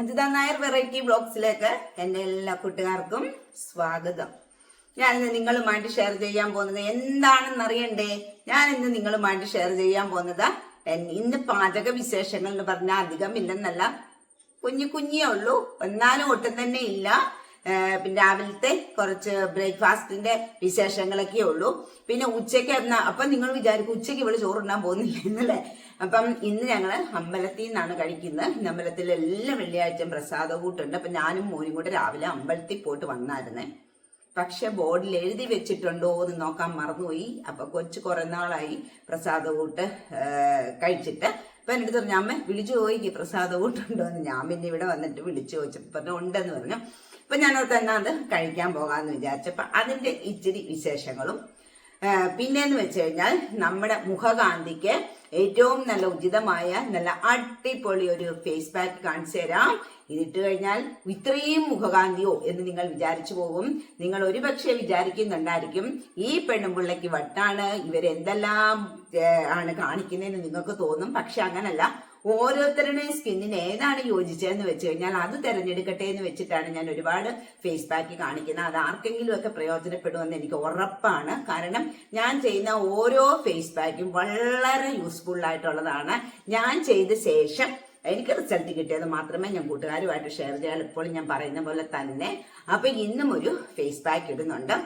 Ajitha Nair variety ബ്ലോഗ്സിലേക്ക് എന്റെ എല്ലാ കൂട്ടുകാർക്കും സ്വാഗതം. ഞാൻ ഇന്ന് നിങ്ങളുമായിട്ട് ഷെയർ ചെയ്യാൻ പോകുന്നത് എന്താണെന്ന് അറിയണ്ടേ? ഞാൻ ഇന്ന് നിങ്ങളുമായിട്ട് ഷെയർ ചെയ്യാൻ പോകുന്നത് ഇന്ന് പാചക വിശേഷങ്ങൾ എന്ന് പറഞ്ഞാൽ അധികം ഇല്ലെന്നല്ല. കുഞ്ഞു കുഞ്ഞേ ഉള്ളൂ. എന്നാലും ഒട്ടും തന്നെ ഇല്ല. പിന്നെ രാവിലത്തെ കുറച്ച് ബ്രേക്ക്ഫാസ്റ്റിന്റെ വിശേഷങ്ങളൊക്കെ ഉള്ളൂ. പിന്നെ ഉച്ചയ്ക്ക് എന്നാ അപ്പൊ നിങ്ങൾ വിചാരിക്കും ഉച്ചയ്ക്ക് ഇവിടെ ചോറുണ്ണാൻ പോകുന്നില്ല എന്നല്ലേ അപ്പം ഇന്ന് ഞങ്ങൾ അമ്പലത്തിൽ നിന്നാണ് കഴിക്കുന്നത്. അമ്പലത്തിൽ എല്ലാ വെള്ളിയാഴ്ചയും പ്രസാദ കൂട്ടുണ്ട്. അപ്പൊ ഞാനും മോനും കൂടെ രാവിലെ അമ്പലത്തിൽ പോയിട്ട് വന്നായിരുന്നേ. പക്ഷെ ബോർഡിൽ എഴുതി വെച്ചിട്ടുണ്ടോ എന്ന് നോക്കാൻ മറന്നുപോയി. അപ്പൊ കൊച്ചു കുറെ നാളായി പ്രസാദ കൂട്ട് കഴിച്ചിട്ട്. അപ്പൊ എന്റെ അടുത്ത് പറഞ്ഞു അമ്മ വിളിച്ചു ചോദിക്കും പ്രസാദ കൂട്ടുണ്ടോ എന്ന്. ഞാൻ പിന്നെ ഇവിടെ വന്നിട്ട് വിളിച്ചു ചോദിച്ചപ്പോ പറഞ്ഞു ഉണ്ടെന്ന് പറഞ്ഞു. അപ്പൊ ഞാനത് തന്നെ അത് കഴിക്കാൻ പോകാമെന്ന് വിചാരിച്ചപ്പോ അതിന്റെ ഇച്ചിരി വിശേഷങ്ങളും പിന്നെന്ന് വെച്ച് കഴിഞ്ഞാൽ നമ്മുടെ മുഖകാന്തിക്ക് ഏറ്റവും നല്ല ഉചിതമായ നല്ല അടിപൊളി ഒരു ഫേസ് പാക്ക് കാണിച്ചു തരാം. ഇതിട്ട് കഴിഞ്ഞാൽ ഇത്രയും മുഖകാന്തിയോ എന്ന് നിങ്ങൾ വിചാരിച്ചു പോകും. നിങ്ങൾ ഒരുപക്ഷെ വിചാരിക്കുന്നുണ്ടായിരിക്കും ഈ പെണ്ണുമ്പിള്ളയ്ക്ക് വട്ടാണ് ഇവരെന്തെല്ലാം ആണ് കാണിക്കുന്നതെന്ന് നിങ്ങൾക്ക് തോന്നും. പക്ഷെ അങ്ങനല്ല. ഓരോരുത്തരുടെയും സ്കിന്നിന് ഏതാണ് യോജിച്ചതെന്ന് വെച്ച് കഴിഞ്ഞാൽ അത് തിരഞ്ഞെടുക്കട്ടെ എന്ന് വെച്ചിട്ടാണ് ഞാൻ ഒരുപാട് ഫേസ് പാക്ക് കാണിക്കുന്നത്. അത് ആർക്കെങ്കിലും ഒക്കെ പ്രയോജനപ്പെടുമെന്ന് എനിക്ക് ഉറപ്പാണ്. കാരണം ഞാൻ ചെയ്യുന്ന ഓരോ ഫേസ് പാക്കും വളരെ യൂസ്ഫുൾ ആയിട്ടുള്ളതാണ്. ഞാൻ ചെയ്ത ശേഷം എനിക്ക് റിസൾട്ട് കിട്ടിയത് മാത്രമേ ഞാൻ കൂട്ടുകാരുമായിട്ട് ഷെയർ ചെയ്യാൻ ഇപ്പോൾ ഞാൻ പറയുന്ന പോലെ തന്നെ. അപ്പൊ ഇന്നും ഒരു ഫേസ് പാക്ക് ഇടുന്നുണ്ട്.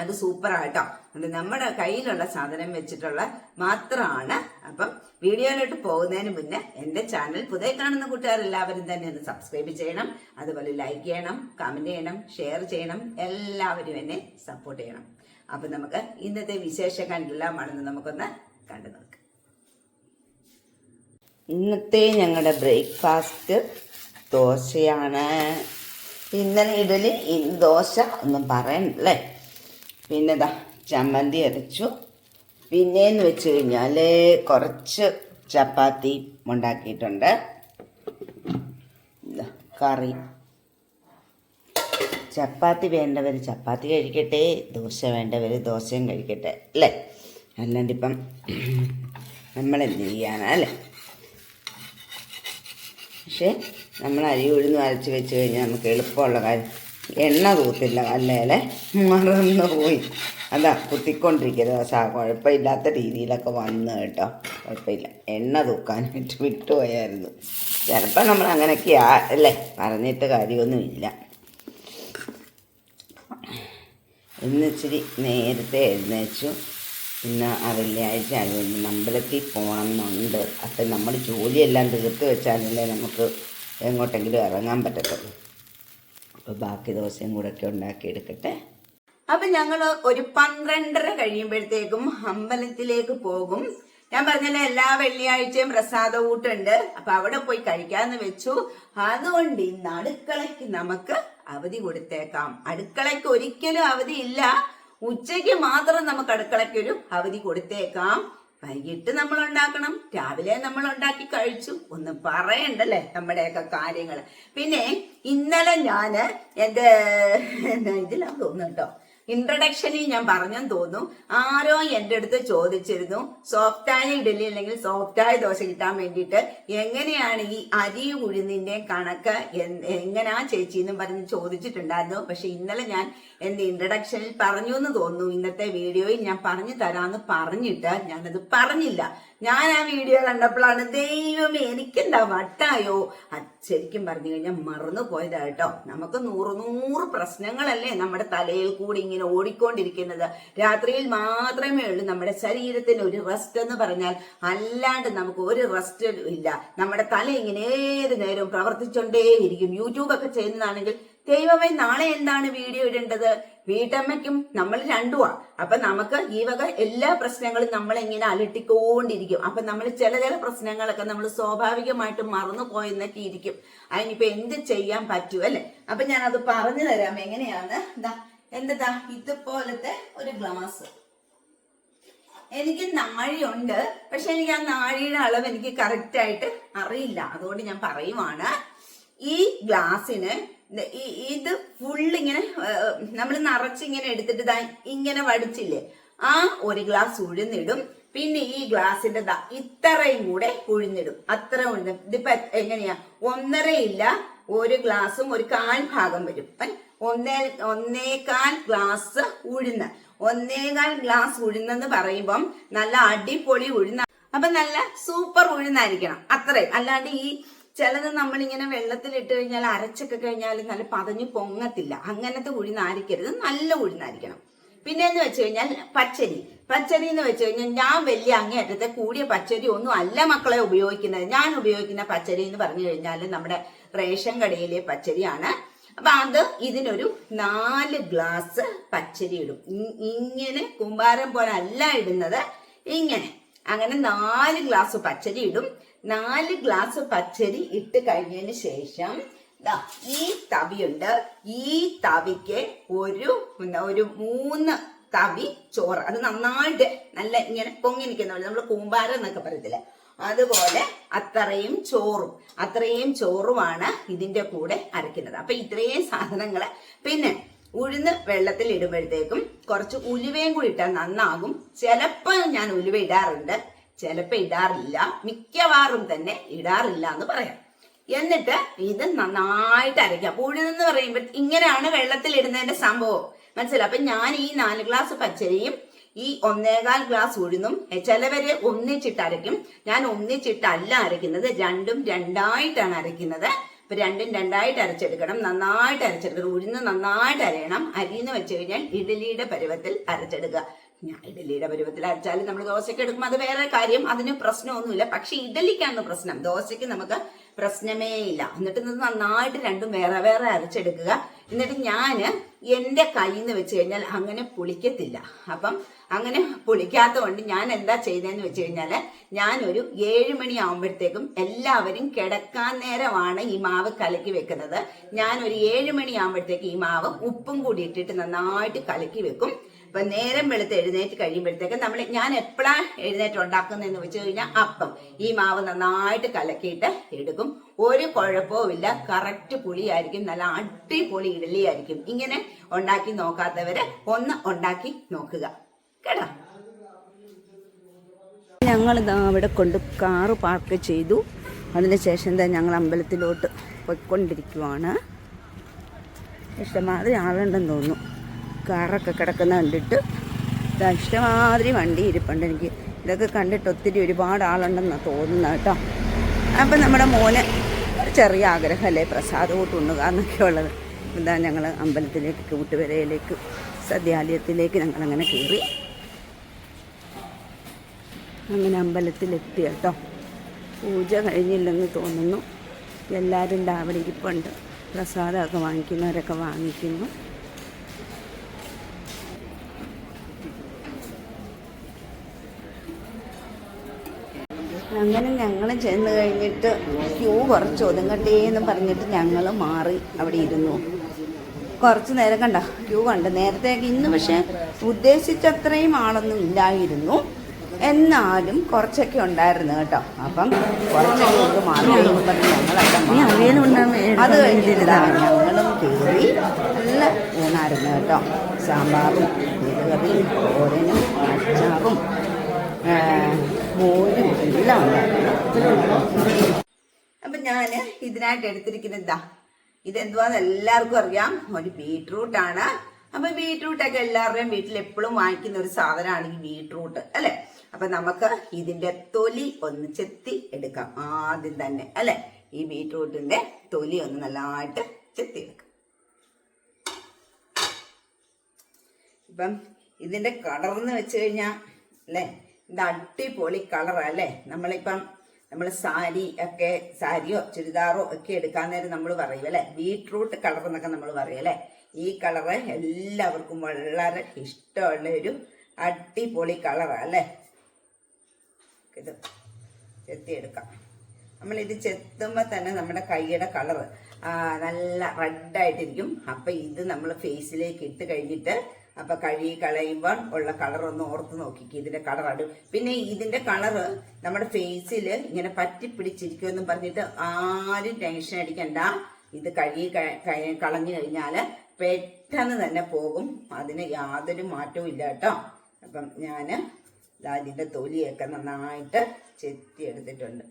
അത് സൂപ്പർ ആട്ടോ അത് നമ്മുടെ കയ്യിലുള്ള സാധനം വെച്ചിട്ടുള്ള മാത്രമാണ്. അപ്പം വീഡിയോയിലോട്ട് പോകുന്നതിന് മുന്നേ എന്റെ ചാനൽ പുതിയ കാണുന്ന കൂട്ടുകാർ എല്ലാവരും തന്നെ ഒന്ന് സബ്സ്ക്രൈബ് ചെയ്യണം. അതുപോലെ ലൈക്ക് ചെയ്യണം കമന്റ് ചെയ്യണം ഷെയർ ചെയ്യണം. എല്ലാവരും എന്നെ സപ്പോർട്ട് ചെയ്യണം. അപ്പൊ നമുക്ക് ഇന്നത്തെ വിശേഷങ്ങൾ മണന്ന് നമുക്കൊന്ന് കണ്ടു നോക്കാം. ഇന്നത്തെ ഞങ്ങളുടെ ബ്രേക്ക്ഫാസ്റ്റ് ദോശയാണ്. ഇന്നലെ ഇഡലി ദോശ ഒന്നും പറയണ്ടല്ലേ പിന്നെ ഇതാ ചമ്മന്തി അരച്ചു. പിന്നെന്ന് വെച്ച് കഴിഞ്ഞാൽ കുറച്ച് ചപ്പാത്തി ഉണ്ടാക്കിയിട്ടുണ്ട്. കറി. ചപ്പാത്തി വേണ്ടവർ ചപ്പാത്തി കഴിക്കട്ടെ ദോശ വേണ്ടവർ ദോശയും കഴിക്കട്ടെ അല്ലേ? അല്ലാണ്ടിപ്പം നമ്മളെന്ത് ചെയ്യാനല്ലേ പക്ഷേ നമ്മൾ അരി ഉഴുന്ന് അരച്ച് വെച്ച് കഴിഞ്ഞാൽ നമുക്ക് എളുപ്പമുള്ള കാര്യം. എണ്ണ തൂത്തില്ല അല്ലേലെ മറന്നു പോയി. അതാ കുത്തിക്കൊണ്ടിരിക്കുന്നത്. സാ കുഴപ്പമില്ലാത്ത രീതിയിലൊക്കെ വന്നു കേട്ടോ. കുഴപ്പമില്ല. എണ്ണ തൂക്കാനായിട്ട് വിട്ടുപോയായിരുന്നു. ചിലപ്പോൾ നമ്മൾ അങ്ങനെയൊക്കെയാ അല്ലേ? പറഞ്ഞിട്ട് കാര്യമൊന്നുമില്ല. ഇന്ന് ഇച്ചിരി നേരത്തെ എഴുന്നേച്ചു. ഇന്ന് ആ വെള്ളിയാഴ്ച ആയതുകൊണ്ട് അമ്പലത്തിൽ പോകണം എന്നുണ്ട് അപ്പം നമ്മൾ ജോലിയെല്ലാം തീർത്ത് വെച്ചാലല്ലേ നമുക്ക് എങ്ങോട്ടെങ്കിലും ഇറങ്ങാൻ പറ്റത്തുള്ളൂ. അപ്പോൾ ബാക്കി ദോശയും കൂടെ ഒക്കെ ഉണ്ടാക്കിയെടുക്കട്ടെ. അപ്പം ഞങ്ങൾ ഒരു പന്ത്രണ്ടര കഴിയുമ്പോഴത്തേക്കും അമ്പലത്തിലേക്ക് പോകും. ഞാൻ പറഞ്ഞല്ലേ എല്ലാ വെള്ളിയാഴ്ചയും പ്രസാദ ഊട്ടുണ്ട്. അപ്പൊ അവിടെ പോയി കഴിക്കാന്ന് വെച്ചു. അതുകൊണ്ട് ഇന്ന് അടുക്കളയ്ക്ക് നമുക്ക് അവധി കൊടുത്തേക്കാം. അടുക്കളയ്ക്ക് ഒരിക്കലും അവധി ഇല്ല. ഉച്ചയ്ക്ക് മാത്രം നമുക്ക് അടുക്കളയ്ക്ക് ഒരു അവധി കൊടുത്തേക്കാം. വൈകിട്ട് നമ്മൾ ഉണ്ടാക്കണം രാവിലെ നമ്മൾ ഉണ്ടാക്കി കഴിച്ചു. ഒന്ന് പറയണ്ടല്ലേ നമ്മുടെയൊക്കെ കാര്യങ്ങൾ പിന്നെ ഇന്നലെ ഞാൻ എന്റെ ഇതിലാ തോന്നുന്നു കേട്ടോ. ഇൻട്രഡക്ഷനിൽ ഞാൻ പറഞ്ഞെന്ന് തോന്നും ആരോ എന്റെ അടുത്ത് ചോദിച്ചിരുന്നു സോഫ്റ്റായ ഇഡലി അല്ലെങ്കിൽ സോഫ്റ്റായ ദോശ കിട്ടാൻ വേണ്ടിയിട്ട് എങ്ങനെയാണ് ഈ അരി ഉഴുന്നിന്റെ കണക്ക് എങ്ങനാ ചേച്ചി എന്നും പറഞ്ഞ് ചോദിച്ചിട്ടുണ്ടായിരുന്നു. പക്ഷെ ഇന്നലെ ഞാൻ എന്റെ ഇൻട്രഡക്ഷനിൽ പറഞ്ഞു എന്ന് തോന്നുന്നു. ഇന്നത്തെ വീഡിയോയിൽ ഞാൻ പറഞ്ഞു തരാമെന്ന് പറഞ്ഞിട്ട് ഞാനത് പറഞ്ഞില്ല. ഞാൻ ആ വീഡിയോ കണ്ടപ്പോഴാണ് ദൈവമേ എനിക്കെന്താ വട്ടായോ? ശരിക്കും പറഞ്ഞു കഴിഞ്ഞാൽ മറന്നു പോയതാ കേട്ടോ. നമുക്ക് നൂറ് നൂറ് പ്രശ്നങ്ങളല്ലേ നമ്മുടെ തലയിൽ കൂടി ഇങ്ങനെ ഓടിക്കൊണ്ടിരിക്കുന്നത്. രാത്രിയിൽ മാത്രമേ ഉള്ളൂ നമ്മുടെ ശരീരത്തിന് ഒരു റെസ്റ്റ് എന്ന് പറഞ്ഞാൽ. അല്ലാണ്ട് നമുക്ക് ഒരു റെസ്റ്റ് ഇല്ല. നമ്മുടെ തല ഇങ്ങനെ ഏത് നേരവും പ്രവർത്തിച്ചുകൊണ്ടേയിരിക്കും യൂട്യൂബ് ഒക്കെ ചെയ്യുന്നതാണെങ്കിൽ ദൈവമേ നാളെ എന്താണ് വീഡിയോ ഇടേണ്ടത്? വീട്ടമ്മയ്ക്കും നമ്മൾ രണ്ടുമാ അപ്പൊ നമുക്ക് ഈ വക എല്ലാ പ്രശ്നങ്ങളും നമ്മൾ ഇങ്ങനെ അലട്ടിക്കൊണ്ടിരിക്കും. അപ്പൊ നമ്മൾ ചില ചില പ്രശ്നങ്ങളൊക്കെ നമ്മൾ സ്വാഭാവികമായിട്ടും മറന്നു പോയെന്നൊക്കെ ഇരിക്കും. അതിനിപ്പോ എന്ത് ചെയ്യാൻ പറ്റൂ അല്ലെ? അപ്പൊ ഞാൻ അത് പറഞ്ഞു തരാം. എങ്ങനെയാണ്? എന്താ എന്താ ഇതുപോലത്തെ ഒരു ഗ്ലാസ്. എനിക്ക് നാഴിയുണ്ട്. പക്ഷെ എനിക്ക് ആ നാഴിയുടെ അളവ് എനിക്ക് കറക്റ്റ് ആയിട്ട് അറിയില്ല. അതുകൊണ്ട് ഞാൻ പറയുവാണ്. ഈ ഗ്ലാസ്സിന് ഇത് ഫുള്ള് ഇങ്ങനെ നമ്മൾ നിറച്ച് ഇങ്ങനെ എടുത്തിട്ട് ഇങ്ങനെ വടിച്ചില്ലേ? ആ ഒരു ഗ്ലാസ് ഉഴുന്നിടും. പിന്നെ ഈ ഗ്ലാസിന്റെ ദാ ഇത്രയും കൂടെ ഉഴുന്നിടും. അത്ര ഉഴുന്ന ഇതിപ്പോ എങ്ങനെയാ? ഒന്നരയില്ല ഒരു ഗ്ലാസും ഒരു കാൽ ഭാഗം വരും. ഒന്നേ ഒന്നേകാൽ ഗ്ലാസ് ഉഴുന്ന്. ഒന്നേകാൽ ഗ്ലാസ് ഉഴുന്നെന്ന് പറയുമ്പം നല്ല അടിപൊളി ഉഴുന്ന അപ്പൊ നല്ല സൂപ്പർ ഉഴുന്നായിരിക്കണം. അത്രയും. അല്ലാണ്ട് ഈ ചിലത് നമ്മളിങ്ങനെ വെള്ളത്തിലിട്ട് കഴിഞ്ഞാൽ അരച്ചൊക്കെ കഴിഞ്ഞാൽ നല്ല പതഞ്ഞു പൊങ്ങത്തില്ല. അങ്ങനത്തെ ഉഴുന്നായിരിക്കരുത് നല്ല ഉഴുന്നായിരിക്കണം പിന്നെ എന്ന് വെച്ച് കഴിഞ്ഞാൽ പച്ചരി. പച്ചരി എന്ന് വെച്ച് കഴിഞ്ഞാൽ ഞാൻ വലിയ അങ്ങേയറ്റത്തെ കൂടിയ പച്ചരി ഒന്നും അല്ല മക്കളെ ഉപയോഗിക്കുന്നത്. ഞാൻ ഉപയോഗിക്കുന്ന പച്ചരി എന്ന് പറഞ്ഞു കഴിഞ്ഞാൽ നമ്മുടെ റേഷൻ കടയിലെ പച്ചരിയാണ്. അപ്പൊ അത് ഇതിനൊരു നാല് ഗ്ലാസ് പച്ചരി ഇടും. ഇങ്ങനെ കുമ്പാരം പോലെ അല്ല ഇടുന്നത്. ഇങ്ങനെ. അങ്ങനെ നാല് ഗ്ലാസ് പച്ചരി ഇടും. നാല് ഗ്ലാസ് പച്ചരി ഇട്ട് കഴിഞ്ഞതിന് ശേഷം ഈ തവിയുണ്ട്. ഈ തവിക്ക് ഒരു ഒരു മൂന്ന് തവി ചോറ്. അത് നന്നായിട്ട് നല്ല ഇങ്ങനെ പൊങ്ങി നിൽക്കുന്ന നമ്മൾ കൂമ്പാരം എന്നൊക്കെ പറയത്തില്ല? അതുപോലെ അത്രയും ചോറും അത്രയും ചോറുമാണ് ഇതിന്റെ കൂടെ അരയ്ക്കുന്നത്. അപ്പൊ ഇത്രയും സാധനങ്ങൾ. പിന്നെ ഉഴുന്ന് വെള്ളത്തിൽ ഇടുമ്പോഴത്തേക്കും കുറച്ച് ഉലുവയും കൂടി ഇട്ടാൽ നന്നാകും. ചിലപ്പോൾ ഞാൻ ഉലുവ ഇടാറുണ്ട്. ചിലപ്പോ ഇടാറില്ല. മിക്കവാറും തന്നെ ഇടാറില്ല എന്ന് പറയാം. എന്നിട്ട് ഇത് നന്നായിട്ട് അരയ്ക്കാം പുഴുതെന്ന് പറയുമ്പോൾ ഇങ്ങനെയാണ് വെള്ളത്തിൽ ഇടുന്നതിന്റെ സംഭവം. മനസ്സിലായി? അപ്പൊ ഞാൻ ഈ നാല് ഗ്ലാസ് പച്ചരിയും ഈ ഒന്നേകാൽ ഗ്ലാസ് ഉഴുന്നും ചിലവര് ഒന്നിച്ചിട്ട് അരയ്ക്കും. ഞാൻ ഒന്നിച്ചിട്ടല്ല അരയ്ക്കുന്നത്. രണ്ടും രണ്ടായിട്ടാണ് അരയ്ക്കുന്നത്. ഇപ്പൊ രണ്ടും രണ്ടായിട്ട് അരച്ചെടുക്കണം. നന്നായിട്ട് അരച്ചെടുക്കണം. ഉഴുന്ന് നന്നായിട്ട് അരയണം. അരിന്ന് വെച്ച് കഴിഞ്ഞാൽ ഇഡലിയുടെ പരുവത്തിൽ അരച്ചെടുക്കുക. ഞാൻ ഇഡലിയുടെ പരുവത്തിൽ അരച്ചാൽ നമ്മൾ ദോശയ്ക്ക് എടുക്കുമ്പോൾ അത് വേറെ കാര്യം അതിന് പ്രശ്നമൊന്നുമില്ല. പക്ഷെ ഇഡലിക്കാണ് പ്രശ്നം. ദോശയ്ക്ക് നമുക്ക് പ്രശ്നമേ ഇല്ല. എന്നിട്ട് ഇത് നന്നായിട്ട് രണ്ടും വേറെ വേറെ അരച്ചെടുക്കുക. എന്നിട്ട് ഞാൻ എന്റെ കയ്യിൽ നിന്ന് വെച്ച് കഴിഞ്ഞാൽ അങ്ങനെ പുളിക്കത്തില്ല. അപ്പം അങ്ങനെ പുളിക്കാത്ത കൊണ്ട് ഞാൻ എന്താ ചെയ്തതെന്ന് വെച്ച് കഴിഞ്ഞാൽ ഞാനൊരു ഏഴ് മണി എല്ലാവരും കിടക്കാൻ നേരമാണ് ഈ മാവ് കലക്കി വെക്കുന്നത്. ഞാനൊരു ഏഴ് മണി ഈ മാവ് ഉപ്പും കൂടി ഇട്ടിട്ട് നന്നായിട്ട് കലക്കി വെക്കും. അപ്പൊ നേരം വെളുത്ത് എഴുന്നേറ്റ് കഴിയുമ്പോഴത്തേക്ക് നമ്മൾ ഞാൻ എപ്പോഴാണ് എഴുന്നേറ്റ് ഉണ്ടാക്കുന്നതെന്ന് വെച്ച് കഴിഞ്ഞാൽ അപ്പം. ഈ മാവ് നന്നായിട്ട് കലക്കിയിട്ട് എടുക്കും. ഒരു കുഴപ്പവും ഇല്ല. കറക്റ്റ് പുളിയായിരിക്കും. നല്ല അടിപൊളി ഇഡലിയായിരിക്കും ഇങ്ങനെ ഉണ്ടാക്കി നോക്കാത്തവര് ഒന്ന് ഉണ്ടാക്കി നോക്കുക. കേട്ടോ? ഞങ്ങൾ അവിടെ കൊണ്ട് കാറ് പാർക്ക് ചെയ്തു. അതിനുശേഷം എന്താ ഞങ്ങൾ അമ്പലത്തിലോട്ട് പോയിക്കൊണ്ടിരിക്കുവാണ്. ഇഷ്ടമാതിരി ആളുണ്ടെന്ന് തോന്നുന്നു. കാറൊക്കെ കിടക്കുന്ന കണ്ടിട്ട് ഇഷ്ടമാതിരി വണ്ടി ഇരിപ്പുണ്ട് എനിക്ക്. ഇതൊക്കെ കണ്ടിട്ട് ഒത്തിരി ഒരുപാട് ആളുണ്ടെന്നാണ് തോന്നുന്നത് കേട്ടോ. അപ്പം നമ്മുടെ മോന് ഒരു ചെറിയ ആഗ്രഹമല്ലേ പ്രസാദം കൂട്ടുണ്ണുക എന്നൊക്കെ ഉള്ളത്. എന്താ ഞങ്ങൾ അമ്പലത്തിലേക്ക് കൂട്ടുവരയിലേക്ക് സദ്യാലയത്തിലേക്ക് ഞങ്ങളങ്ങനെ കയറി. അങ്ങനെ അമ്പലത്തിലെത്തി കേട്ടോ. പൂജ കഴിഞ്ഞില്ലെന്ന് തോന്നുന്നു. എല്ലാവരും രാവിലെ ഇരിപ്പുണ്ട്. പ്രസാദമൊക്കെ വാങ്ങിക്കുന്നവരൊക്കെ വാങ്ങിക്കുന്നു. അങ്ങനെ ഞങ്ങൾ ചെന്ന് കഴിഞ്ഞിട്ട് ക്യൂ കുറച്ച് ഒതുങ്ങട്ടേ എന്ന് പറഞ്ഞിട്ട് ഞങ്ങൾ മാറി അവിടെ ഇരുന്നു. കുറച്ച് നേരം കണ്ട? ക്യൂ കണ്ട്. നേരത്തേക്ക് ഇന്ന് പക്ഷേ ഉദ്ദേശിച്ചത്രയും ആളൊന്നും ഇല്ലായിരുന്നു. എന്നാലും കുറച്ചൊക്കെ ഉണ്ടായിരുന്നു കേട്ടോ. അപ്പം കുറച്ചൊക്കെ മാറി. അത് കഴിഞ്ഞിട്ട് ഞങ്ങളും കയറി നല്ല ഊണായിരുന്നു കേട്ടോ. സാമ്പാറും കറിയും ഓരനും അച്ചാറും മോരും എല്ലാം ഉണ്ടായിരുന്നു അപ്പൊ ഞാൻ ഇതിനായിട്ട് എടുത്തിരിക്കുന്നത് എന്താ ഇതെന്തുവാന്ന് എല്ലാവർക്കും അറിയാം. ഒരു ബീട്രൂട്ട് ആണ്. അപ്പൊ ബീട്രൂട്ട് ഒക്കെ എല്ലാവരുടെയും വീട്ടിൽ എപ്പോഴും വാങ്ങിക്കുന്ന ഒരു സാധനമാണ് ഈ ബീട്രൂട്ട് അല്ലെ? അപ്പൊ നമുക്ക് ഇതിന്റെ തൊലി ഒന്ന് ചെത്തി എടുക്കാം ആദ്യം തന്നെ അല്ലെ? ഈ ബീട്രൂട്ടിന്റെ തൊലി ഒന്ന് നല്ലതായിട്ട് ചെത്തി എടുക്കാം. ഇപ്പം ഇതിന്റെ കടർന്ന് വെച്ച് കഴിഞ്ഞാൽ അല്ലേ? ഇത് അടിപൊളി കളറാ അല്ലേ? നമ്മളിപ്പം നമ്മൾ സാരി ഒക്കെ സാരിയോ ചുരിദാറോ ഒക്കെ എടുക്കാൻ നേരം നമ്മൾ പറയും അല്ലേ? ബീട്രൂട്ട് കളർ എന്നൊക്കെ നമ്മൾ പറയും അല്ലേ? ഈ കളറ് എല്ലാവർക്കും വളരെ ഇഷ്ടമുള്ള ഒരു അടിപൊളി കളറാണ് അല്ലേ? ഇത് ചെത്തിയെടുക്കാം. നമ്മളിത് ചെത്തുമ്പോൾ തന്നെ നമ്മുടെ കൈയുടെ കളറ് നല്ല റെഡായിട്ടിരിക്കും അപ്പം ഇത് നമ്മൾ ഫേസിലേക്ക് ഇട്ട് കഴിഞ്ഞിട്ട് അപ്പൊ കഴുകി കളയുമ്പോൾ ഉള്ള കളർ ഒന്ന് ഓർത്ത് നോക്കിക്ക്. ഇതിന്റെ കളർ അടു പിന്നെ ഇതിന്റെ കളറ് നമ്മുടെ ഫേസിൽ ഇങ്ങനെ പറ്റി പിടിച്ചിരിക്കുമെന്നും പറഞ്ഞിട്ട് ആരും ടെൻഷൻ അടിക്കണ്ട. ഇത് കഴുകി കളഞ്ഞു കഴിഞ്ഞാൽ പെട്ടെന്ന് തന്നെ പോകും. അതിന് യാതൊരു മാറ്റവും ഇല്ല കേട്ടോ. അപ്പം ഞാൻ ദാ ഇതിന്റെ തൊലിയൊക്കെ നന്നായിട്ട് ചെത്തി എടുത്തിട്ടുണ്ട്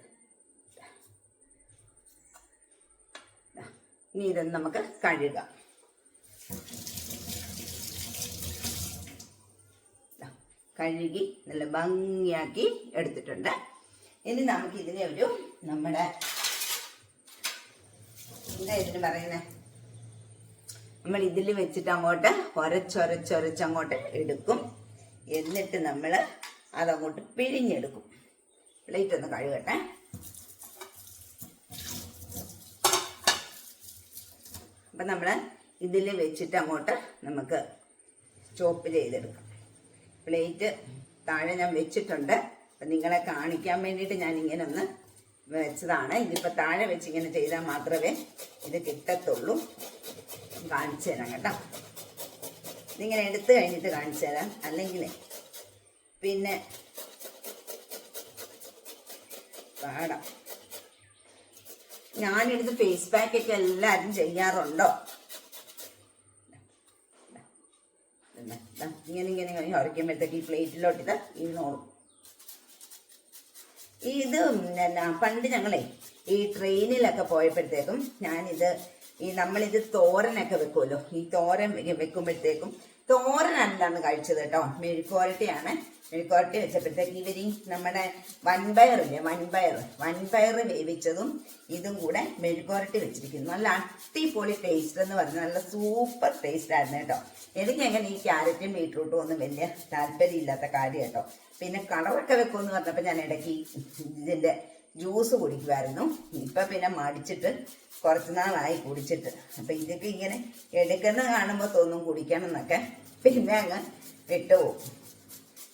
ഇനി ഇതൊന്ന് നമുക്ക് കഴുകാം ദാ, കഴുകി നല്ല ഭംഗിയാക്കി എടുത്തിട്ടുണ്ട്. ഇനി നമുക്ക് ഇതിനെ ഒരു നമ്മുടെ എന്താ ഇതിന് പറയുന്നത് നമ്മൾ ഇതിൽ വെച്ചിട്ട് അങ്ങോട്ട് ഒരച്ചൊരച്ചൊരച്ചങ്ങോട്ട് എടുക്കും. എന്നിട്ട് നമ്മൾ അതങ്ങോട്ട് പിഴിഞ്ഞെടുക്കും. പ്ലേറ്റ് ഒന്ന് കഴുകട്ടെ. അപ്പം നമ്മൾ ഇതിൽ വെച്ചിട്ട് അങ്ങോട്ട് നമുക്ക് ചോപ്പ് ചെയ്തെടുക്കാം. പ്ലേറ്റ് താഴെ ഞാൻ വെച്ചിട്ടുണ്ട്. അപ്പം നിങ്ങളെ കാണിക്കാൻ വേണ്ടിയിട്ട് ഞാൻ ഇങ്ങനെ ഒന്ന് വെച്ചതാണ്. ഇതിപ്പോൾ താഴെ വെച്ച് ഇങ്ങനെ ചെയ്താൽ മാത്രമേ ഇത് കിട്ടത്തുള്ളൂ. കാണിച്ചു തരാം കേട്ടോ. ഇതിങ്ങനെ എടുത്തു കഴിഞ്ഞിട്ട് കാണിച്ചു തരാം. അല്ലെങ്കിൽ പിന്നെ പാടാം. ഞാനെടുത്ത് ഫേസ് പാക്കൊക്കെ എല്ലാവരും ചെയ്യാറുണ്ടോ ഇതാ, ഇതാ, ഇങ്ങനെ ഇങ്ങനെ ഇങ്ങനെ ഉരയ്ക്കുമ്പോഴത്തേക്ക് ഈ പ്ലേറ്റിലോട്ട് ഇത് ഇരുന്നോളും. ഇത് എന്നാ പണ്ട് ഞങ്ങളെ ഈ ട്രെയിനിലൊക്കെ പോയപ്പോഴത്തേക്കും ഞാനിത് ഈ നമ്മളിത് തോരനൊക്കെ വെക്കുമല്ലോ. ഈ തോരൻ വെക്കുമ്പോഴത്തേക്കും തോരനല്ലാന്ന് കഴിച്ചത് കേട്ടോ. മെഴുക്കുവരട്ടിയാണ്. മെഴുക്കുവരട്ടി വെച്ചപ്പോഴത്തേക്ക് ഇവർ ഈ നമ്മുടെ വൻപയറില്ലേ വൻപയർ വൻപയർ വേവിച്ചതും ഇതും കൂടെ മെഴുക്കുവരട്ടി വെച്ചിരിക്കുന്നു. നല്ല അടിപൊളി ടേസ്റ്റ് എന്ന് പറഞ്ഞാൽ നല്ല സൂപ്പർ ടേസ്റ്റ് ആയിരുന്നു കേട്ടോ. എനിക്ക് എങ്ങനെ ഈ ക്യാരറ്റും ബീട്രൂട്ടും ഒന്നും വലിയ താല്പര്യമില്ലാത്ത കാര്യം കേട്ടോ. പിന്നെ കളറൊക്കെ വെക്കുമെന്ന് പറഞ്ഞപ്പോൾ ഞാൻ ഇടയ്ക്ക് ഇതിന്റെ ജ്യൂസ് കുടിക്കുമായിരുന്നു ഇപ്പൊ പിന്നെ മടിച്ചിട്ട് കുറച്ച് നാളായി കുടിച്ചിട്ട്. അപ്പൊ ഇതൊക്കെ ഇങ്ങനെ എടുക്കുന്ന കാണുമ്പോൾ തോന്നും കുടിക്കണം എന്നൊക്കെ. പിന്നെ അങ്ങ് വിട്ടുപോകും.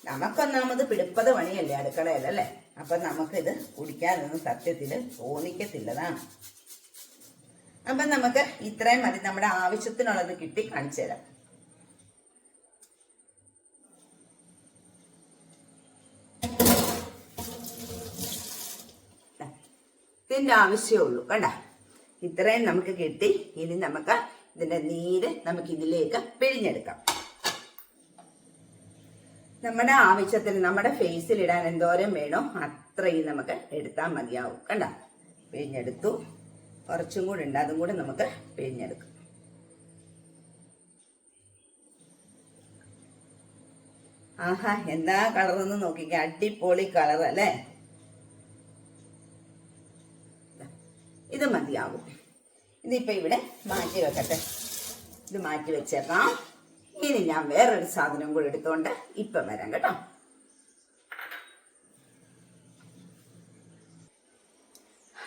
നമുക്കൊന്നാമത് പിടിപ്പത് പണിയല്ലേ അടുക്കളയിലല്ലേ? അപ്പൊ നമുക്കിത് കുടിക്കാനൊന്നും സത്യത്തിൽ തോന്നിക്കത്തില്ലതാണ്. അപ്പൊ നമുക്ക് ഇത്രയും മതി. നമ്മുടെ ആവശ്യത്തിനുള്ളത് കിട്ടി കാണിച്ചു തരാം. ഇതിന്റെ ആവശ്യമേ ഉള്ളൂ കണ്ട? ഇത്രയും നമുക്ക് കിട്ടി. ഇനി നമുക്ക് ഇതിന്റെ നീര് നമുക്ക് ഇതിലേക്ക് പിഴിഞ്ഞെടുക്കാം. നമ്മുടെ ആവശ്യത്തിന് നമ്മുടെ ഫേസിൽ ഇടാൻ എന്തോരം വേണോ അത്രയും നമുക്ക് എടുത്താൽ മതിയാവും. കണ്ട? പിഴിഞ്ഞെടുത്തു. കുറച്ചും കൂടി ഉണ്ട്. അതും കൂടി നമുക്ക് പിഴിഞ്ഞെടുക്കാം. ആഹാ എന്താ കളറൊന്ന് നോക്കിക്ക. അടിപൊളി കളർ അല്ലേ? ഇത് മതിയാകും ഇതിപ്പോ ഇവിടെ മാറ്റി വെക്കട്ടെ. ഇത് മാറ്റി വെച്ചേക്കാം. ഇനി ഞാൻ വേറൊരു സാധനം കൂടെ എടുത്തോണ്ട് ഇപ്പം വരാം കേട്ടോ.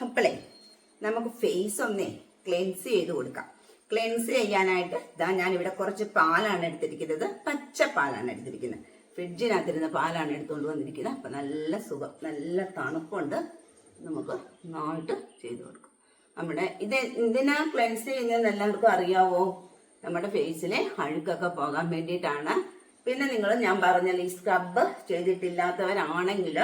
അപ്പളേ നമുക്ക് ഫേസ് ഒന്നേ ക്ലെൻസ് ചെയ്ത് കൊടുക്കാം. ക്ലെൻസ് ചെയ്യാനായിട്ട് ഇതാ ഞാൻ ഇവിടെ കുറച്ച് പാലാണ് എടുത്തിരിക്കുന്നത്. പച്ച പാലാണ് എടുത്തിരിക്കുന്നത്. ഫ്രിഡ്ജിനകത്തിരുന്ന പാലാണ് എടുത്തുകൊണ്ട് വന്നിരിക്കുന്നത്. അപ്പം നല്ല സുഖം നല്ല തണുപ്പുണ്ട്. നമുക്ക് നന്നായിട്ട് ചെയ്ത് കൊടുക്കാം. നമ്മുടെ ഇത് എന്തിനാ ക്ലെൻസ് ചെയ്യുന്നതെന്ന് എല്ലാവർക്കും അറിയാവോ? നമ്മുടെ ഫേസിലെ അഴുക്കൊക്കെ പോകാൻ വേണ്ടിയിട്ടാണ്. പിന്നെ നിങ്ങൾ ഞാൻ പറഞ്ഞ ഈ സ്ക്രബ് ചെയ്തിട്ടില്ലാത്തവരാണെങ്കിൽ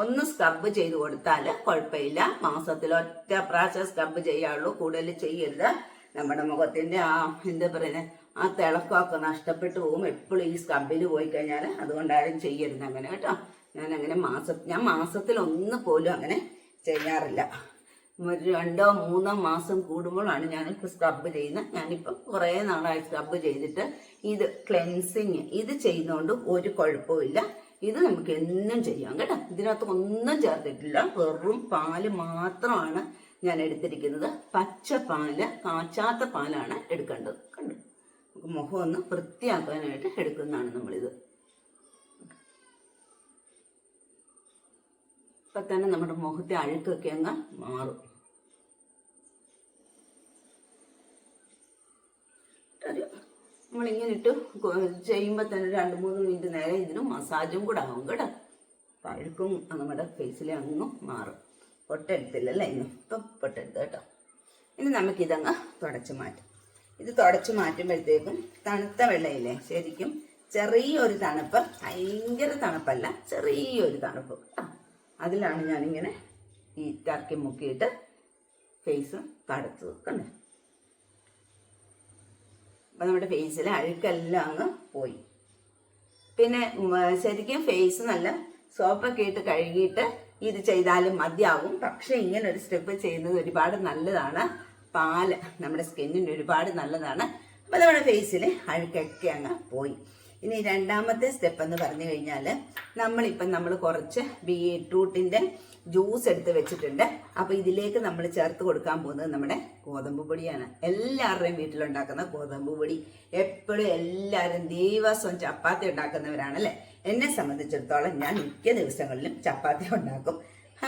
ഒന്ന് സ്ക്രബ് ചെയ്ത് കൊടുത്താൽ കുഴപ്പമില്ല. മാസത്തിൽ ഒറ്റ പ്രാവശ്യം സ്ക്രബ് ചെയ്യാവുള്ളൂ. കൂടുതൽ ചെയ്യരുത്. നമ്മുടെ മുഖത്തിന്റെ ആ എന്താ പറയുന്നത് ആ തിളക്കമൊക്കെ നഷ്ടപ്പെട്ടു പോകും. എപ്പോഴും ഈ സ്ക്രബിൽ പോയി കഴിഞ്ഞാൽ അതുകൊണ്ടാരും ചെയ്യരുത് അങ്ങനെ കേട്ടോ. ഞാൻ അങ്ങനെ മാസ ഞാൻ മാസത്തിൽ ഒന്ന് പോലും അങ്ങനെ ചെയ്യാറില്ല. ഒരു രണ്ടോ മൂന്നോ മാസം കൂടുമ്പോഴാണ് ഞാൻ സ്ക്രബ് ചെയ്യുന്നത്. ഞാനിപ്പം കുറേ നാളായി സ്ക്രബ് ചെയ്തിട്ട് ഇത് ക്ലെൻസിങ് ഇത് ചെയ്യുന്നതുകൊണ്ട് ഒരു കുഴപ്പമില്ല ഇത് നമുക്ക് എന്നും ചെയ്യാം കേട്ടോ. ഇതിനകത്ത് ഒന്നും ചേർത്തിട്ടില്ല. വെറും പാൽ മാത്രമാണ് ഞാൻ എടുത്തിരിക്കുന്നത്. പച്ച പാൽ കാച്ചാത്ത പാലാണ് എടുക്കേണ്ടത്. കണ്ടു? നമുക്ക് മുഖം ഒന്ന് വൃത്തിയാക്കാനായിട്ട് എടുക്കുന്നതാണ് നമ്മളിത്. ഇപ്പൊ തന്നെ നമ്മുടെ മുഖത്തെ അഴുക്കൊക്കെ അങ്ങ് മാറും ഒരു നമ്മളിങ്ങനെ ഇട്ട് ചെയ്യുമ്പോൾ തന്നെ രണ്ട് മൂന്ന് മിനിറ്റ് നേരം ഇതിന് മസാജും കൂടെ ആവും കേട്ടോ. പഴുക്കും നമ്മുടെ ഫേസിലെ അങ്ങും മാറും. പൊട്ടെടുത്തില്ലല്ലേ? ഇന്ന് ഇപ്പം പൊട്ടെടുത്ത് കേട്ടോ. ഇനി നമുക്കിതങ്ങ് തുടച്ച് മാറ്റാം. ഇത് തുടച്ച് മാറ്റുമ്പോഴത്തേക്കും തണുത്ത വെള്ളയില്ലേ? ശരിക്കും ചെറിയൊരു തണുപ്പ് ഭയങ്കര തണുപ്പല്ല ചെറിയൊരു തണുപ്പ് അതിലാണ് ഞാനിങ്ങനെ ഈ ടർക്കി മുക്കിയിട്ട് ഫേസ് തടുത്തത് കണ്ടേ അപ്പം നമ്മുടെ ഫേസിലെ അഴുക്കെല്ലാം അങ്ങ് പോയി. പിന്നെ ശരിക്കും ഫേസ് നല്ല സോപ്പൊക്കെ ഇട്ട് കഴുകിയിട്ട് ഇത് ചെയ്താലും മതിയാകും പക്ഷെ ഇങ്ങനെ ഒരു സ്റ്റെപ്പ് ചെയ്യുന്നത് ഒരുപാട് നല്ലതാണ്. പാൽ നമ്മുടെ സ്കിന്നിന് ഒരുപാട് നല്ലതാണ്. അപ്പൊ നമ്മുടെ ഫേസിൽ അഴുക്കൊക്കെ അങ്ങ് പോയി. ഇനി രണ്ടാമത്തെ സ്റ്റെപ്പ് എന്ന് പറഞ്ഞു കഴിഞ്ഞാൽ നമ്മളിപ്പം നമ്മൾ കുറച്ച് ബീട്രൂട്ടിന്റെ ജ്യൂസ് എടുത്ത് വെച്ചിട്ടുണ്ട്. അപ്പൊ ഇതിലേക്ക് നമ്മൾ ചേർത്ത് കൊടുക്കാൻ പോകുന്നത് നമ്മുടെ ഗോതമ്പ് പൊടിയാണ്. എല്ലാവരുടെയും വീട്ടിലുണ്ടാക്കുന്ന ഗോതമ്പ് പൊടി. എപ്പോഴും എല്ലാവരും ദിവസവും ചപ്പാത്തി ഉണ്ടാക്കുന്നവരാണല്ലേ? എന്നെ സംബന്ധിച്ചിടത്തോളം ഞാൻ മിക്ക ദിവസങ്ങളിലും ചപ്പാത്തി ഉണ്ടാക്കും.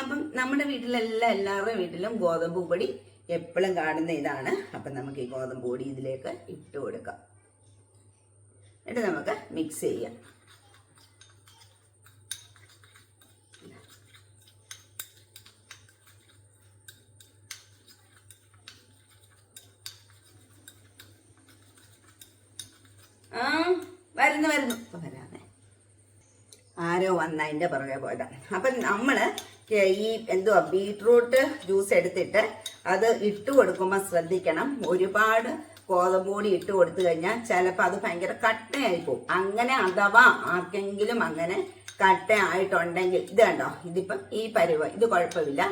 അപ്പം നമ്മുടെ വീട്ടിലെല്ലാം എല്ലാവരുടെയും വീട്ടിലും ഗോതമ്പ് പൊടി എപ്പോഴും കാണുന്ന ഇതാണ്. അപ്പം നമുക്ക് ഈ ഗോതമ്പ് പൊടി ഇതിലേക്ക് ഇട്ട് കൊടുക്കാം. എന്നിട്ട് നമുക്ക് മിക്സ് ചെയ്യാം. വരുന്നു വരുന്നു. വരാമേ ആരോ വന്ന അതിന്റെ പുറകെ പോയതാ. അപ്പൊ നമ്മൾ ഈ എന്തുവാ ബീട്രൂട്ട് ജ്യൂസ് എടുത്തിട്ട് അത് ഇട്ട് കൊടുക്കുമ്പോൾ ശ്രദ്ധിക്കണം. ഒരുപാട് ഗോതമ്പൊടി ഇട്ട് കൊടുത്തു കഴിഞ്ഞാൽ ചിലപ്പോൾ അത് ഭയങ്കര കട്ടയായി പോകും അങ്ങനെ അഥവാ ആർക്കെങ്കിലും അങ്ങനെ കട്ടയായിട്ടുണ്ടെങ്കിൽ ഇത് കണ്ടോ ഇതിപ്പം ഈ പരുവ ഇത് കുഴപ്പമില്ല.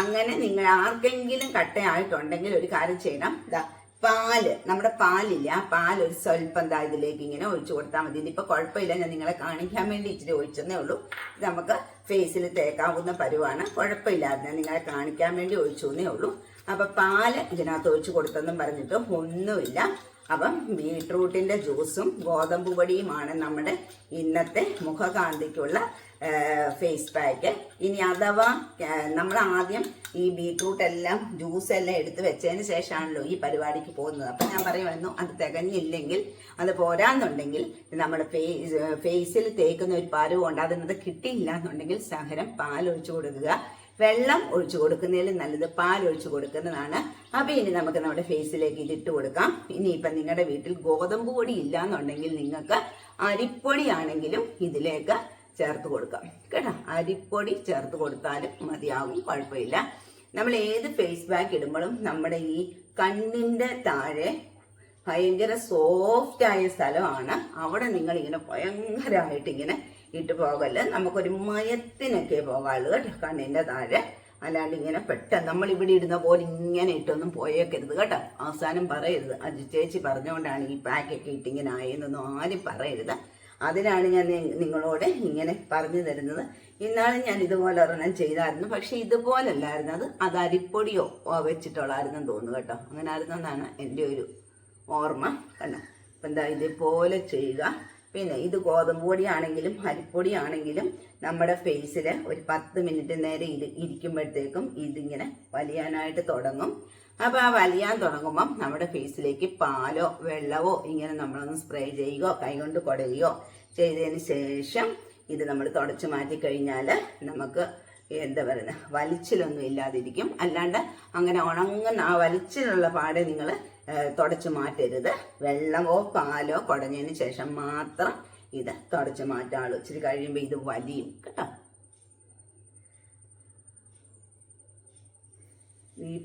അങ്ങനെ നിങ്ങൾ ആർക്കെങ്കിലും കട്ടയായിട്ടുണ്ടെങ്കിൽ ഒരു കാര്യം ചെയ്യണം. ഇതാ പാൽ നമ്മുടെ പാലില്ല ആ പാൽ ഒരു സ്വല്പം എന്താ ഇതിലേക്ക് ഇങ്ങനെ ഒഴിച്ചു കൊടുത്താൽ മതി. ഇതിപ്പോ കുഴപ്പമില്ല ഞാൻ നിങ്ങളെ കാണിക്കാൻ വേണ്ടി ഇച്ചിരി ഒഴിച്ചെന്നേ ഉള്ളൂ. നമുക്ക് ഫേസിൽ തേക്കാവുന്ന പരുവാണ്. കുഴപ്പമില്ലാതെ നിങ്ങളെ കാണിക്കാൻ വേണ്ടി ഒഴിച്ചു എന്നേ ഉള്ളൂ. അപ്പൊ പാൽ ഇതിനകത്ത് ഒഴിച്ചു കൊടുത്തെന്നും പറഞ്ഞിട്ട് ഒന്നുമില്ല. അപ്പം ബീട്രൂട്ടിന്റെ ജ്യൂസും ഗോതമ്പ് പൊടിയുമാണ് നമ്മുടെ ഇന്നത്തെ മുഖകാന്തിക്കുള്ള ഫേസ് പാക്ക് ഇനി അഥവാ നമ്മൾ ആദ്യം ഈ ബീട്രൂട്ട് എല്ലാം ജ്യൂസ് എല്ലാം എടുത്ത് വെച്ചതിന് ശേഷമാണല്ലോ ഈ പരിപാടിക്ക് പോകുന്നത്. അപ്പം ഞാൻ പറയുമായിരുന്നു അത് തികഞ്ഞില്ലെങ്കിൽ അത് പോരാന്നുണ്ടെങ്കിൽ നമ്മുടെ ഫേസ് ഫേസിൽ തേക്കുന്ന ഒരു പരുവുണ്ട് അതിനത് കിട്ടിയില്ല എന്നുണ്ടെങ്കിൽ സഹരം പാലൊഴിച്ചു കൊടുക്കുക. വെള്ളം ഒഴിച്ചു കൊടുക്കുന്നതിലും നല്ലത് പാൽ ഒഴിച്ചു കൊടുക്കുന്നതാണ്. അപ്പോൾ ഇനി നമുക്ക് നമ്മുടെ ഫേസിലേക്ക് ഇതിട്ട് കൊടുക്കാം. ഇനി ഇപ്പം നിങ്ങളുടെ വീട്ടിൽ ഗോതമ്പ് പൊടി ഇല്ല എന്നുണ്ടെങ്കിൽ നിങ്ങൾക്ക് അരിപ്പൊടിയാണെങ്കിലും ഇതിലേക്ക് ചേർത്ത് കൊടുക്കാം കേട്ടോ? അരിപ്പൊടി ചേർത്ത് കൊടുത്താലും മതിയാകും കുഴപ്പമില്ല. നമ്മൾ ഏത് ഫേസ് പാക്ക് ഇടുമ്പോഴും നമ്മുടെ ഈ കണ്ണിന്റെ താഴെ ഭയങ്കര സോഫ്റ്റ് ആയ സ്ഥലമാണ്. അവിടെ നിങ്ങൾ ഇങ്ങനെ ഭയങ്കരമായിട്ട് ഇങ്ങനെ ഇട്ട് പോകല്ല? നമുക്കൊരു മയത്തിനൊക്കെ പോകാറുള്ളൂ കേട്ടോ കണ്ണിന്റെ താഴെ. അല്ലാണ്ട് ഇങ്ങനെ പെട്ടെന്ന് നമ്മൾ ഇവിടെ ഇടുന്ന പോലെ ഇങ്ങനെ ഇട്ടൊന്നും പോയേക്കരുത് കേട്ടോ. അവസാനം പറയരുത്. അജി ചേച്ചി പറഞ്ഞുകൊണ്ടാണ് ഈ പാക്കൊക്കെ ഇട്ടിങ്ങനെ ആയെന്നൊന്നും ആരും പറയരുത്. അതിനാണ് ഞാൻ നിങ്ങളോട് ഇങ്ങനെ പറഞ്ഞു തരുന്നത്. ഇന്നാണ് ഞാൻ ഇതുപോലെ ഒരെണ്ണം ചെയ്തായിരുന്നു. പക്ഷെ ഇതുപോലല്ലായിരുന്നു. അത് അത് അരിപ്പൊടിയോ വെച്ചിട്ടുള്ളായിരുന്നു വെച്ചിട്ടുള്ളായിരുന്നെന്ന് തോന്നുന്നു കേട്ടോ. അങ്ങനെ ആയിരുന്നെന്നാണ് എന്റെ ഒരു ഓർമ്മ. കണ്ടോ? അപ്പം എന്താ ഇതുപോലെ ചെയ്യുക. പിന്നെ ഇത് ഗോതമ്പ് പൊടിയാണെങ്കിലും അരിപ്പൊടിയാണെങ്കിലും നമ്മുടെ ഫേസിൽ ഒരു പത്ത് മിനിറ്റ് നേരം ഇത് ഇരിക്കുമ്പോഴത്തേക്കും ഇതിങ്ങനെ വലിയാനായിട്ട് തുടങ്ങും. അപ്പോൾ ആ വലിയാൻ തുടങ്ങുമ്പം നമ്മുടെ ഫേസിലേക്ക് പാലോ വെള്ളമോ ഇങ്ങനെ നമ്മളൊന്ന് സ്പ്രേ ചെയ്യുകയോ കൈകൊണ്ട് കുടയുകയോ ചെയ്തതിന് ശേഷം ഇത് നമ്മൾ തുടച്ചു മാറ്റി കഴിഞ്ഞാൽ നമുക്ക് എന്താ പറയുന്നത് വലിച്ചിലൊന്നും ഇല്ലാതിരിക്കും. അല്ലാണ്ട് അങ്ങനെ ഉണങ്ങുന്ന ആ വലിച്ചിലുള്ള പാടെ നിങ്ങൾ തുടച്ചു മാറ്റരുത്. വെള്ളമോ പാലോ കുടഞ്ഞതിന് ശേഷം മാത്രം ഇത് തുടച്ചു മാറ്റാളൂ ഇച്ചിരി കഴിയുമ്പോൾ ഇത് വലിയും. കേട്ടോ?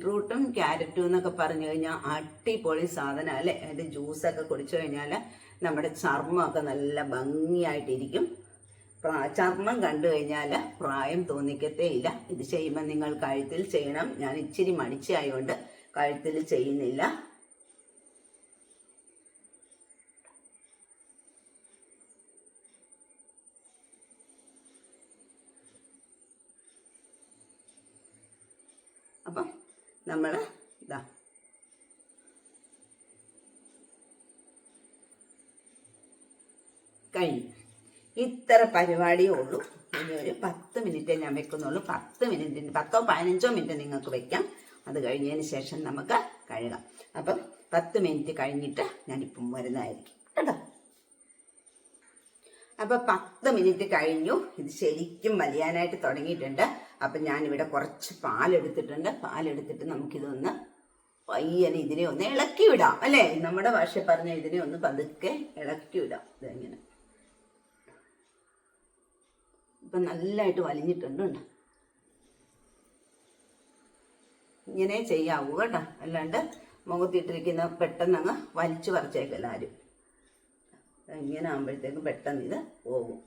ബീട്രൂട്ടും ക്യാരറ്റും എന്നൊക്കെ പറഞ്ഞു കഴിഞ്ഞാൽ അടിപൊളി സാധനം അല്ലേ? അതിന്റെ ജ്യൂസൊക്കെ കുടിച്ചു കഴിഞ്ഞാൽ നമ്മുടെ ചർമ്മമൊക്കെ നല്ല ഭംഗിയായിട്ടിരിക്കും. ചർമ്മം കണ്ടു കഴിഞ്ഞാൽ പ്രായം തോന്നിക്കത്തേ ഇല്ല. ഇത് ചെയ്യുമ്പോൾ നിങ്ങൾ കഴുത്തിൽ ചെയ്യണം. ഞാൻ ഇച്ചിരി മടിച്ചായതുകൊണ്ട് കഴുത്തിൽ ചെയ്യുന്നില്ല അപ്പം നമ്മൾ ഇതാ. കഴിഞ്ഞു. ഇത്ര പരിപാടിയേ ഉള്ളൂ. ഇനി ഒരു പത്ത് മിനിറ്റ് ഞാൻ വെക്കുന്നുള്ളൂ. പത്ത് മിനിറ്റിന് പത്തോ പതിനഞ്ചോ മിനിറ്റ് നിങ്ങൾക്ക് വെക്കാം. അത് കഴിഞ്ഞതിന് ശേഷം നമുക്ക് കഴുകാം. അപ്പം പത്ത് മിനിറ്റ് കഴിഞ്ഞിട്ട് ഞാനിപ്പം വരുന്നതായിരിക്കും. കേട്ടോ? അപ്പൊ പത്ത് മിനിറ്റ് കഴിഞ്ഞു. ഇത് ശരിക്കും വലിയാനായിട്ട് തുടങ്ങിയിട്ടുണ്ട്. അപ്പൊ ഞാനിവിടെ കുറച്ച് പാലെടുത്തിട്ടുണ്ട്. പാലെടുത്തിട്ട് നമുക്കിതൊന്ന് പയ്യനെ ഇതിനെ ഒന്ന് ഇളക്കി വിടാം അല്ലേ? നമ്മുടെ ഭാഷ പറഞ്ഞ ഇതിനെ ഒന്ന് പതുക്കെ ഇളക്കി വിടാം ഇതെങ്ങനെ? ഇപ്പൊ നല്ലതായിട്ട് വലിഞ്ഞിട്ടുണ്ട്? ഇങ്ങനെ ചെയ്യാവൂ കേട്ടോ. അല്ലാണ്ട് മുഖത്തിട്ടിരിക്കുന്ന പെട്ടെന്ന് അങ്ങ് വലിച്ചു പറിച്ചേക്കല്ല ആരും. ഇങ്ങനെ ആകുമ്പോഴത്തേക്കും പെട്ടെന്ന് ഇത് പോകും.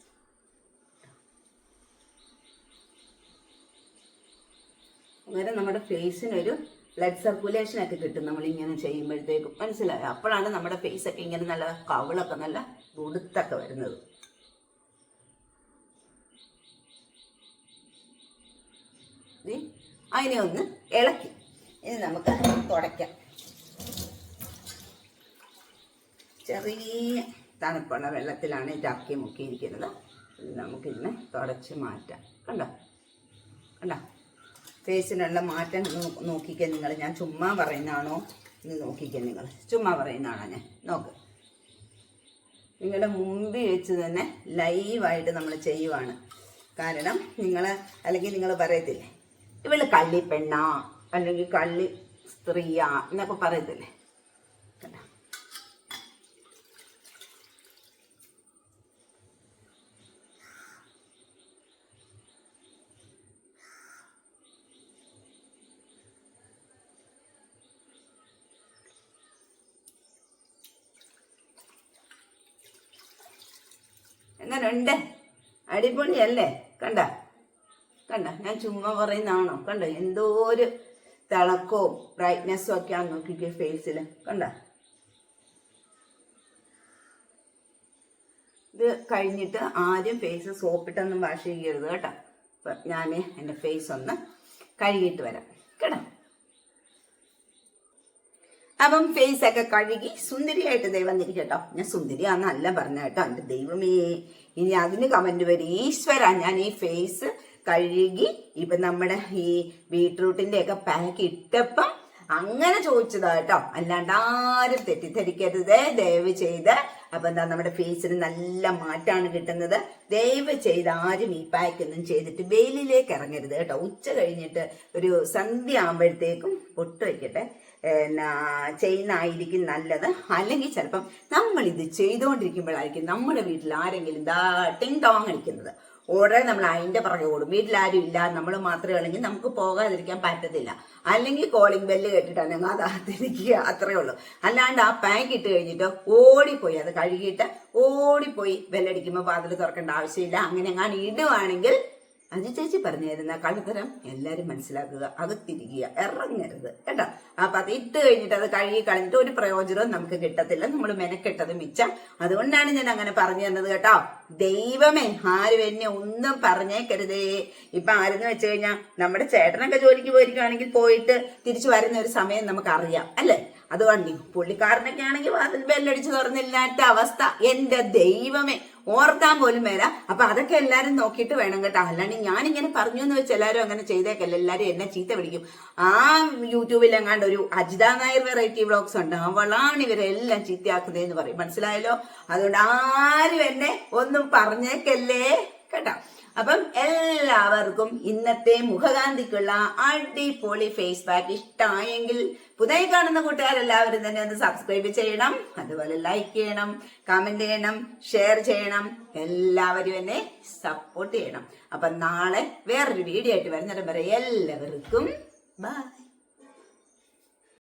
അന്നേരം നമ്മുടെ ഫേസിനൊരു ബ്ലഡ് സർക്കുലേഷൻ ഒക്കെ കിട്ടും നമ്മൾ ഇങ്ങനെ ചെയ്യുമ്പോഴത്തേക്കും. മനസ്സിലായോ? അപ്പോഴാണ് നമ്മുടെ ഫേസ് ഒക്കെ ഇങ്ങനെ നല്ല കവിളൊക്കെ നല്ല ഉടുത്തൊക്കെ വരുന്നത്. അതിനെ ഒന്ന് ഇളക്കി. ഇനി നമുക്ക് തുടയ്ക്കാം. ചെറിയ തണുപ്പുള്ള വെള്ളത്തിലാണ് ഇതാക്കി മുക്കിയിരിക്കുന്നത്. നമുക്കിന്ന് തുടച്ച് മാറ്റാം. കണ്ടോ? കണ്ടോ? ഫേസിനുള്ള മാറ്റം നോക്കിക്കാൻ നോക്കിക്കേ നിങ്ങൾ ഞാൻ ചുമ്മാ പറയുന്നതാണോ? എന്ന് നോക്കിക്കാൻ നിങ്ങൾ ചുമ്മാ പറയുന്നതാണോ ഞാൻ? നോക്ക്. നിങ്ങളുടെ മുമ്പിൽ വെച്ച് തന്നെ ലൈവായിട്ട് നമ്മൾ ചെയ്യുവാണ്. കാരണം നിങ്ങൾ അല്ലെങ്കിൽ നിങ്ങൾ പറയത്തില്ലേ? ഇവൾ കള്ളി പെണ്ണാ അല്ലെങ്കിൽ കള്ളി സ്ത്രീയാ എന്നൊക്കെ പറയത്തില്ലേ കണ്ടോ എങ്ങനുണ്ട് അടിപൊളിയല്ലേ? കണ്ട കണ്ട ഞാൻ ചുമ്മാ പറയുന്നതാണോ? കണ്ട എന്തോ ഒരു തിളക്കവും ബ്രൈറ്റ്നെസ്സും ഒക്കെയാണ് നോക്കിക്കേ ഫേസിൽ കണ്ട? ഇത് കഴിഞ്ഞിട്ട് ആദ്യം ഫേസ് സോപ്പിട്ടൊന്നും വാഷ് ചെയ്യരുത് കേട്ടോ. അപ്പം ഞാൻ എന്റെ ഫേസ് ഒന്ന് കഴുകിയിട്ട് വരാം. കേട്ടോ അപ്പം ഫേസ് ഒക്കെ കഴുകി സുന്ദരിയായിട്ട് ദൈവം തിരിക്കട്ടോ ഞാൻ സുന്ദരിയാന്നല്ല പറഞ്ഞ കേട്ടോ. എന്റെ ദൈവമേ ഇനി അതിന് കമന്റ് വരും. ഈശ്വര ഞാൻ ഈ ഫേസ് കഴുകി ഇപ്പൊ നമ്മുടെ ഈ ബീട്രൂട്ടിന്റെ ഒക്കെ പാക്ക് ഇട്ടപ്പം അങ്ങനെ ചോദിച്ചതാ കേട്ടോ. അല്ലാണ്ട് ആരും തെറ്റിദ്ധരിക്കരുത്. ദയവ് ചെയ്ത് അപ്പൊ എന്താ നമ്മുടെ ഫേസിന് നല്ല മാറ്റാണ് കിട്ടുന്നത്. ദയവ് ചെയ്ത് ആരും ഈ പാക്ക് ഒന്നും ചെയ്തിട്ട് വെയിലിലേക്ക് ഇറങ്ങരുത് കേട്ടോ. ഉച്ച കഴിഞ്ഞിട്ട് ഒരു സന്ധ്യ ആകുമ്പോഴത്തേക്കും പൊട്ട് വയ്ക്കട്ടെ ചെയ്യുന്നതായിരിക്കും നല്ലത്. അല്ലെങ്കിൽ ചിലപ്പം നമ്മൾ ഇത് ചെയ്തുകൊണ്ടിരിക്കുമ്പോഴായിരിക്കും നമ്മുടെ വീട്ടിൽ ആരെങ്കിലും ദാ ടിങ് ടോങ് അടിക്കുന്നത്. ഉടനെ നമ്മൾ അതിന്റെ പുറകെ ഓടും. വീട്ടിൽ ആരും ഇല്ല നമ്മൾ മാത്രമേ ഉള്ളെങ്കിൽ നമുക്ക് പോകാതിരിക്കാൻ പറ്റത്തില്ല. അല്ലെങ്കിൽ കോളിംഗ് ബെല്ല് കേട്ടിട്ടാണ് അത് അകത്തിരിക്കുക അത്രേ ഉള്ളൂ. അല്ലാണ്ട് ആ പാക്ക് ഇട്ട് കഴിഞ്ഞിട്ട് ഓടിപ്പോയി. അത് കഴുകിയിട്ട് ഓടിപ്പോയി ബെല്ലടിക്കുമ്പോൾ വാതിൽ തുറക്കേണ്ട ആവശ്യമില്ല. അങ്ങനെ എങ്ങാനും ഇടുവാണെങ്കിൽ അജി ചേച്ചി പറഞ്ഞു തരുന്ന കള്ളത്തരം എല്ലാരും മനസ്സിലാക്കുക. അകത്തിരിക്കുക ഇറങ്ങരുത്. കേട്ടോ? അപ്പൊ അത് ഇട്ട് കഴിഞ്ഞിട്ട് അത് കഴുകി കളഞ്ഞിട്ട് ഒരു പ്രയോജനവും നമുക്ക് കിട്ടത്തില്ല. നമ്മൾ മെനക്കെട്ടത് മിച്ചം. അതുകൊണ്ടാണ് ഞാൻ അങ്ങനെ പറഞ്ഞു തന്നത് കേട്ടോ. ദൈവമേ ആരും എന്നെ ഒന്നും പറഞ്ഞേക്കരുതേ. ഇപ്പൊ ആരെന്ന് വെച്ച് കഴിഞ്ഞാൽ നമ്മുടെ ചേട്ടനൊക്കെ ജോലിക്ക് പോയിരിക്കുകയാണെങ്കിൽ പോയിട്ട് തിരിച്ചു വരുന്ന ഒരു സമയം നമുക്ക് അറിയാം അല്ലേ? അതുകൊണ്ട് പുള്ളിക്കാരനൊക്കെ ആണെങ്കിൽ അതിൽ ബെല്ലടിച്ച് തുറന്നില്ലാത്ത അവസ്ഥ. എന്റെ ദൈവമേ. ഓർക്കാൻ പോലും വരാം അപ്പൊ അതൊക്കെ എല്ലാരും നോക്കിയിട്ട് വേണം കേട്ടോ. അല്ലാണ്ട് ഞാനിങ്ങനെ പറഞ്ഞു എന്ന് വെച്ച് എല്ലാരും അങ്ങനെ ചെയ്തേക്കല്ല. എല്ലാരും എന്നെ ചീത്ത പിടിക്കും ആ യൂട്യൂബിൽ എങ്ങാണ്ട് ഒരു അജിത നായർ വെറൈറ്റി വ്ളോഗ്സ് ഉണ്ട്. അവളാണ് ഇവരെല്ലാം ചീത്തയാക്കുന്നതെന്ന് പറയും. മനസ്സിലായല്ലോ? അതുകൊണ്ട് ആരും എന്നെ ഒന്നും പറഞ്ഞേക്കല്ലേ? കേട്ടോ. അപ്പം എല്ലാവർക്കും ഇന്നത്തെ മുഖകാന്തിക്കുള്ള അടിപൊളി ഫേസ് പാക്ക് ഇഷ്ടമായെങ്കിൽ പുതിയ കാണുന്ന കൂട്ടുകാരെല്ലാവരും തന്നെ ഒന്ന് സബ്സ്ക്രൈബ് ചെയ്യണം അതുപോലെ ലൈക്ക് ചെയ്യണം കമന്റ് ചെയ്യണം ഷെയർ ചെയ്യണം എല്ലാവരും എന്നെ സപ്പോർട്ട് ചെയ്യണം. അപ്പം നാളെ വേറൊരു വീഡിയോ ആയിട്ട് വരുന്നിടം വരെ എല്ലാവർക്കും ബൈ